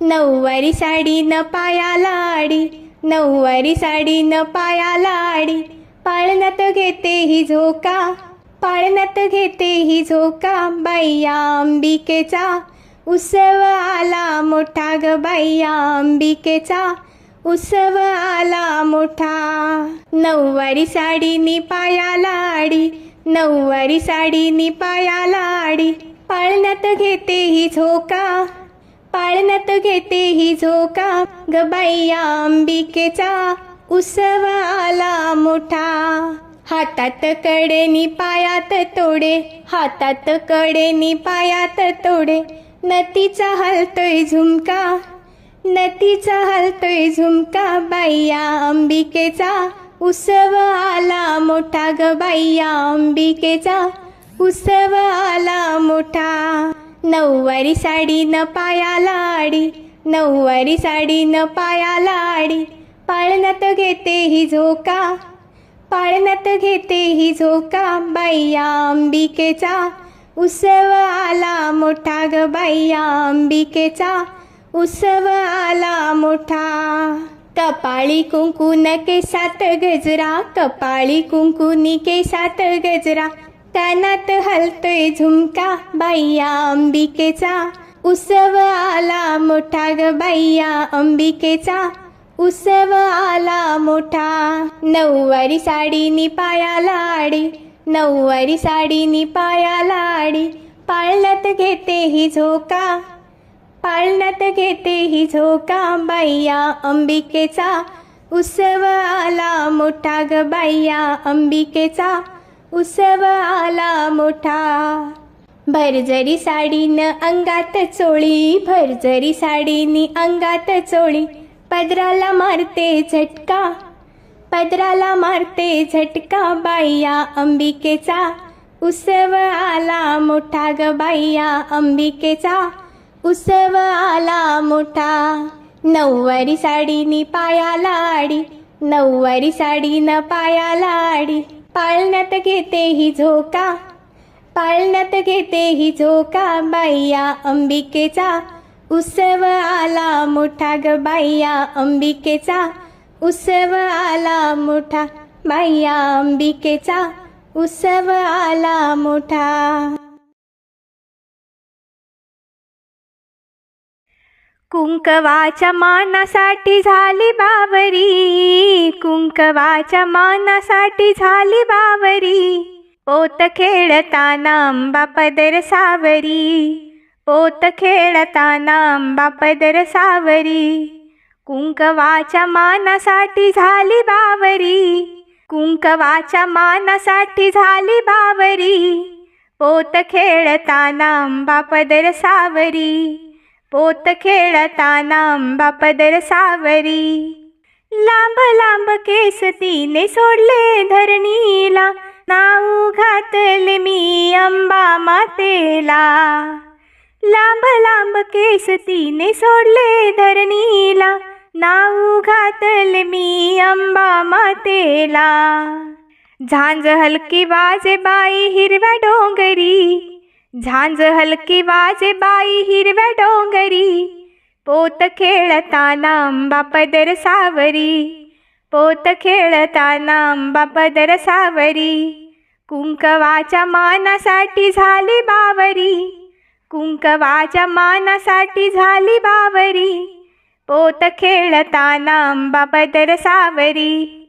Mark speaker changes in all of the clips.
Speaker 1: नऊवारी साडी न पाया लाडी नऊवारी साडी न पाया लाडी. पाळण्यात घेते ही झोका पाळण्यात घेते ही झोका. बाईया अंबिकेचा उत्सव आला मोठा ग बाईया अंबिकेचा उत्सव आला मोठा. नऊवारी साडी पाया लाडी नऊवारी साडी पाया लाडी. पाळण्यात घेते ही झोका पाळण्यात घेते ही झोका. ग अंबिकेचा उत्सव आला मोठा. हातात कडेनी पायात तोडे हातात कडेनी पायात तोडे. नतीचा हलतोय झुमका नतीचा हलतोय झुमका. बाईया अंबिकेचा उत्सव आला मोठा. ग बाईया अंबिकेचा उत्सव आला मोठा. नऊवारी साडी न पाया लाडी नऊवारी साडी न पाया लाडी पाळण्यात घेते ही झोका पाळण्यात घेते ही झोका बाईया अंबिकेचा उत्सव आला मोठा ग बाईया अंबिकेचा उत्सव आला मोठा. कपाळी कुंकू न केसात गजरा कपाळी कुंकू नि केसात गजरा कानात हलतोय झुमका बाईया अंबिकेचा. उत्सव आला मोठा ग बाईया अंबिकेचा. उत्सव आला मोठा. नऊवारी साडी पाया लाडी नऊवारी साडी पाया लाडी. पाळण्यात घेते ही झोका पाळण्यात घेते ही झोका बाईया अंबिकेचा. उत्सव आला मोठा ग बाईया अंबिकेचा. उसव आला मोठा. भरजरी साडीनं अंगात चोळी भरजरी साडीनी अंगात चोळी. पदराला मारते झटका पदराला मारते झटका बाईया अंबिकेचा. उसव आला मोठा ग बाईया अंबिकेचा. उसव आला मोठा. नऊवारी साडीनी पायाला आडी नऊवारी साडीनं पायाला आडी. पाळण्यात घेते ही झोका. पाळण्यात घेते ही झोका बाईया अंबिकेचा. उत्सव आला मोठा ग बाईया अंबिकेचा. उत्सव आला मोठा बाईया अंबिकेचा. उत्सव आला मोठा कुंकवाच्या मानासाठी झाली बावरी. कुंकवाच्या मानासाठी झाली बावरी. ओत खेळताना अंबा पदर सावरी. ओत खेळताना अंबा पदर सावरी. कुंकवाच्या मानासाठी झाली बावरी. कुंकवाच्या मानासाठी झाली बावरी. पोत खेळताना अंबा पदर सावरी. पोत खेळताना आंबा पदर सावरी. लांब लांब केस तिने सोडले धरणीला. नाऊ घातले मी अंबा मातेला. लांब लांब केस तिने सोडले धरणीला. नाऊ घातले मी अंबा मातेला. झांज हलकी वाजे बाई हिरव्या डोंगरी. झांज हलकी वाजे बाई हिरव्या डोंगरी. पोत खेळताना आंबा पदर सावरी. पोत खेळताना आंबा पदर सावरी. कुंकवाच्या मानासाठी झाली बावरी. कुंकवाच्या मानासाठी झाली बावरी. पोत खेळताना आंबा पदर सावरी.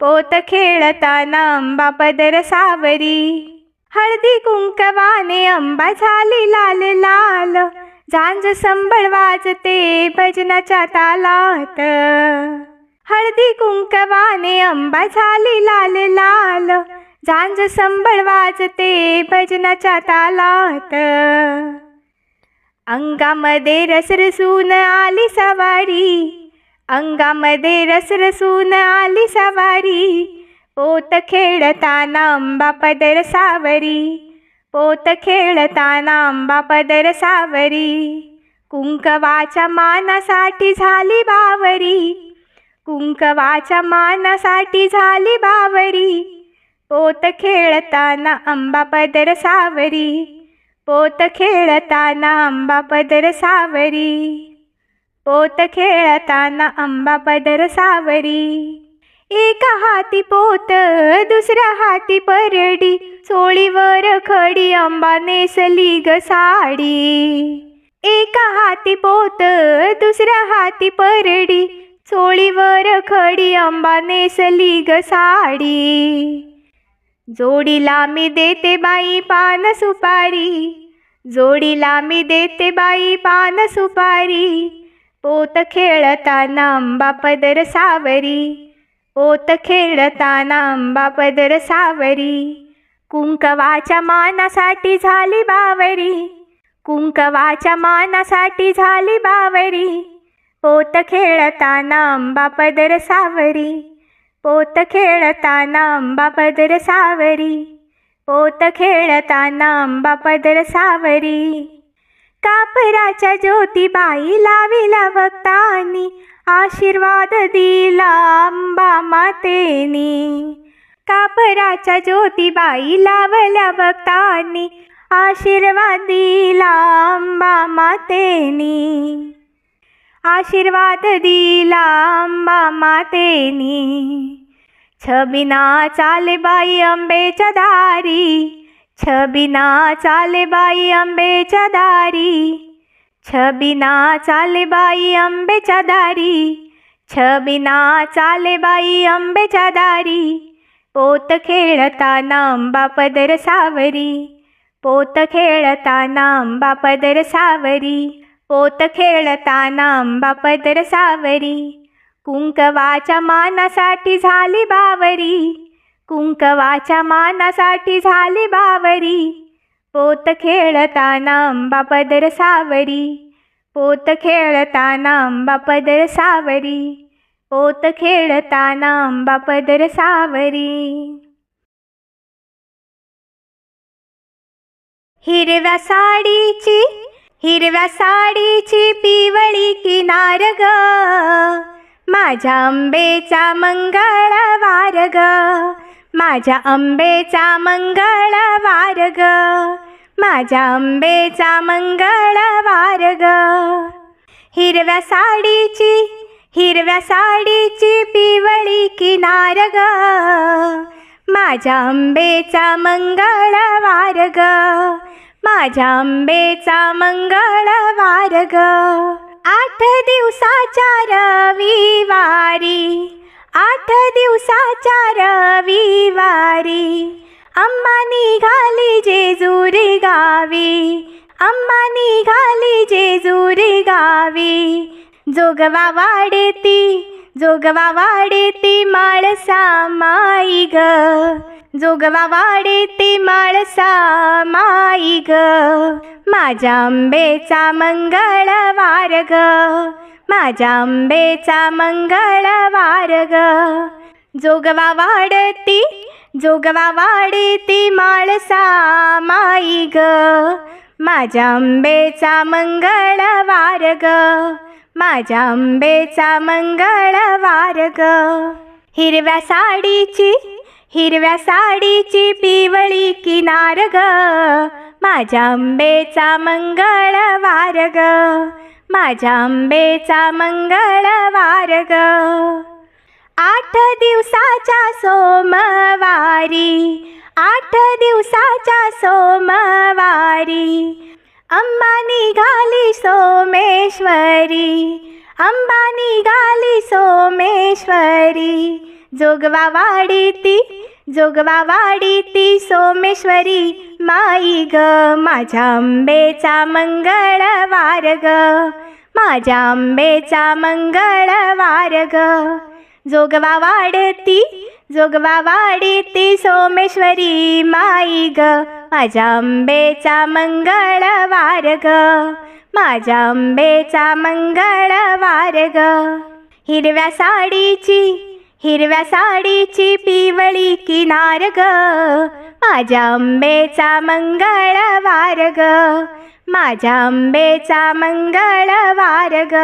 Speaker 1: पोत खेळताना आंबा पदर सावरी. हळदी कुंकवाने आंबा झाली लाल लाल. झांज संबळ वाजते भजनाच्या तालात. हळदी कुंकवाने आंबा झाली लाल लाल. झांज संबळ वाजते भजनाच्या तालात. अंगामध्ये रसरसून आली सवारी. अंगामध्ये रसरसून आली सवारी. पोत खेळताना अंबा पदर सावरी. पोत खेळताना अंबा पदर सावरी. कुंकवाच्या मानासाठी झाली बावरी. कुंकवाच्या मानासाठी झाली बावरी. पोत खेळताना अंबा पदर सावरी. पोत खेळताना अंबा पदर सावरी. पोत खेळताना आंबा पदर सावरी. एका हाती पोत दुसऱ्या हाती परडी चोळीवर खडी अंबा नेसली ग साडी. एका हाती पोत दुसऱ्या हाती परडी चोळीवर खडी अंबा नेसली ग साडी. जोडीला मी देते बाई पान सुपारी जोडीला मी देते बाई पान सुपारी पोत खेळताना अंबा पदर सावरी. पोत खेळताना आंबा पदर सावरी. कुंकवाच्या मानासाठी झाली बावरी. कुंकवाच्या मानासाठी झाली बावरी. पोत खेळताना आंबा पदर सावरी. पोत खेळताना आंबा पदर सावरी. पोत खेळताना आंबा पदर सावरी. कापराच्या ज्योतिबाई लाविला भक्तानी आशीर्वाद दिला अंबा मातेनी. कापराच्या ज्योतिबाई लावल्या भक्तांनी आशीर्वाद दिला अंबा मातेनी. आशीर्वाद दिला अंबा मातेनी. छबिना चाले बाई आंबेच्या दारी छबिना चाले बाई आंबेच्या दारी. छबिना चाले बाई आंबेच्या दारी. छबिना चाले बाई आंबेच्या दारी. पोत खेळताना आंबा पदर सावरी. पोत खेळताना आंबा पदर सावरी. पोत खेळताना आंबा पदर सावरी. कुंकवाच्या मानासाठी झाली बावरी. कुंकवाच्या मानासाठी झाली बावरी. पोत खेळताना आंबा पदर सावरी. पोत खेळताना आंबा पदर सावरी. पोत खेळताना आंबा पदर सावरी. हिरव्या साडीची हिरव्या साडीची पिवळी किनार ग. माझ्या आंबेचा मंगळवार ग. माझ्या आंबेचा मंगळवार ग. माझ्या आंबेचा मंगळवार ग. हिरव्या साडीची हिरव्या साडीची पिवळी किनार ग. माझ्या आंबेचा मंगळवार ग. माझ्या आंबेचा मंगळवार ग. आठ दिवसाच्या रविवारी आठ दिवसाच्या रविवारी अम्मा निघाली जेजुरी गावी. अम्मा निघाली जेजुरी गावी. जोगवा वाडेती जोगवा वाडेती माळसा माई ग. जोगवा वाडेती माळसा माई ग. माझ्या आंबेचा मंगळवार ग. माझ्या आंबेचा मंगळवार ग जोगवा वाढती जोगवा वाढती माळसा माई ग माझ्या आंबेचा मंगळवार ग माझ्या आंबेचा मंगळवार ग हिरव्या साडीची हिरव्या साडीची पिवळी किनार ग माझ्या आंबेचा मंगळवार ग माझ्या आंबेचा मंगळवार ग आठ दिवसाच्या सोमवारी आठ दिवसाच्या सोमवारी अंबा निघाली सोमेश्वरी अंबा निघाली सोमेश्वरी जोगवा वाडीती जोगवा वाडीती सोमेश्वरी माई ग माझ्या आंबेचा मंगळवार ग. माझ्या आंबेचा मंगळवार ग. जोगवा वाढती जोगवा वाढती सोमेश्वरी माई ग. माझ्या आंबेचा मंगळवार ग. माझ्या आंबेचा मंगळवार ग. हिरव्या साडीची हिरव्या साडीची पिवळी किनार ग. माझ्या आंबेचा मंगळवार ग. माझ्या आंबेचा मंगळवार ग.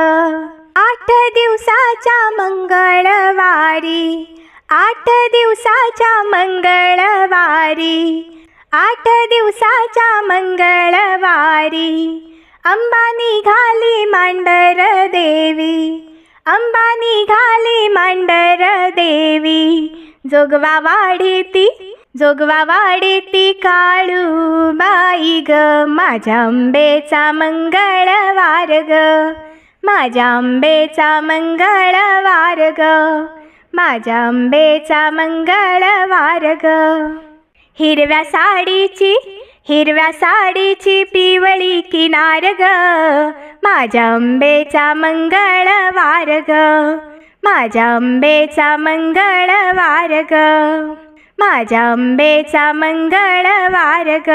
Speaker 1: आठ दिवसाच्या मंगळवारी आठ दिवसाच्या मंगळवारी आठ दिवसाच्या मंगळवारी अंबा निघाली मांडर देवी. अंबा निघाली मांडर देवी. जोगवा वाढीती जोगवा वाढीती काळू बाई ग. माझ्या आंबेचा मंगळवार ग. माझ्या आंबेचा मंगळवार ग. माझ्या आंबेचा मंगळवार ग. हिरव्या साडीची हिरव्या साडीची पिवळी किनार ग. माझ्या आंबेचा मंगळवार ग माझ्या आंबेचा मंगळवार ग माझ्या आंबेचा मंगळवार ग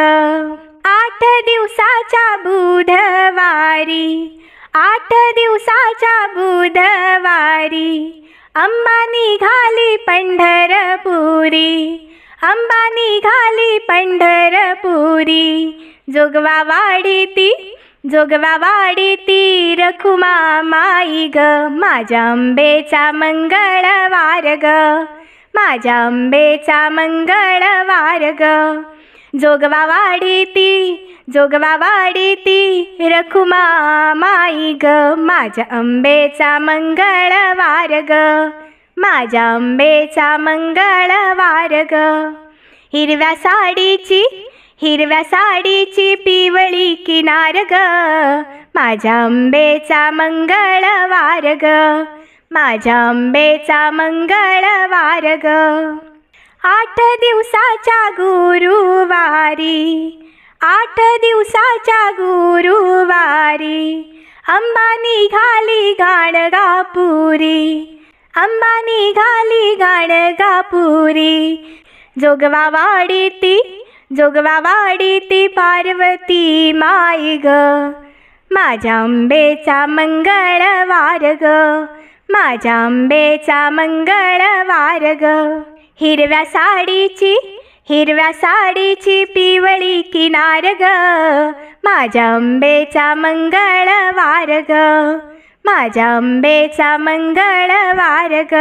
Speaker 1: आठ दिवसाच्या बुधवारी आठ दिवसाच्या बुधवारी अंबा निघाली पंढरपुरी अंबा निघाली पंढरपुरी. जोगवा वाढीती जोगवा वाढीती रखुमा माई ग. माझ्या आंबेचा मंगळवार ग. माझ्या आंबेचा मंगळवार ग. जोगवा वाडीती जोगवा वाडीती रखुमा माई ग. माझ्या आंबेचा मंगळवार ग. माझ्या आंबेचा मंगळवार ग. हिरव्या साडीची हिरव्या साडीची पिवळी किनार ग. माझ्या आंबेचा मंगळवार ग. माझ्या आंबेचा मंगळवार ग. आठ दिवसाच्या गुरुवारी आठ दिवसाच्या गुरुवारी घाण गापुरी अंबानी घाली गाणं गापुरी जोगवा वाडीती जोगवा वाडीती पार्वती माई ग. माझ्या आंबेचा मंगळवार ग. माझ्या आंबेचा मंगळवार ग. हिरव्या साडीची हिरव्या साडीची पिवळी किनार ग. माझ्या आंबेचा मंगळवार ग. माझ्या आंबेचा मंगळवार ग.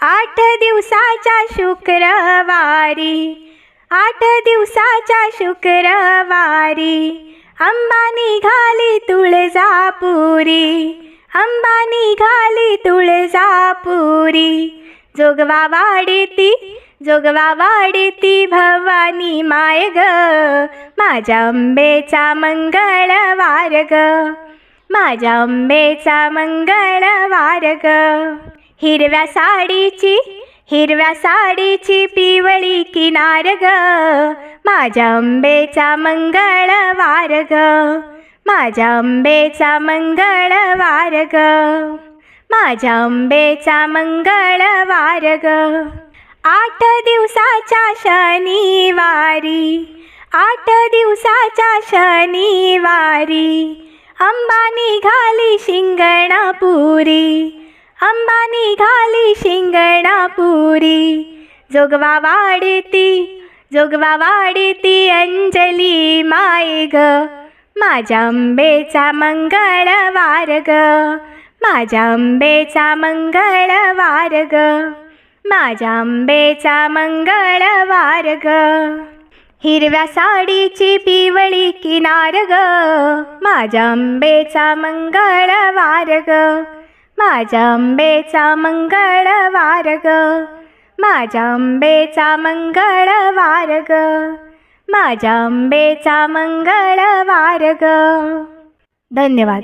Speaker 1: आठ दिवसाच्या शुक्रवारी आठ दिवसाच्या शुक्रवारी. अंबा निघाली तुळजापुरी. अंबा निघाली तुळजापुरी. जोगवा वाडीती जोगवा वाडीती भवानी माय ग. माझ्या आंबेचा मंगळवार ग. माझ्या आंबेचा मंगळवार ग. हिरव्या साडीची हिरव्या साडीची पिवळी किनार ग. माझ्या आंबेचा मंगळवार ग. माझ्या आंबेचा मंगळवार ग. माझ्या आंबेचा मंगळवार ग. आठ दिवसाच्या शनिवारी आठ दिवसाच्या शनिवारी अंबा निघाली शिंगणापुरी. अंबानी निघाली शिंगणापुरी जोगवा वाडीती जोगवा वाडीती अंजली माय ग. माझ्या आंबेचा मंगळवार ग. माझ्या आंबेचा मंगळवार ग. माझ्या आंबेचा मंगळवार ग. हिरव्या साडीची पिवळी किनार ग. माझ्या आंबेचा मंगळवार ग. माझ्या आंबेचा मंगळवार ग. माझ्या आंबेचा मंगळवार ग. माझ्या आंबेचा मंगळवार ग. धन्यवाद.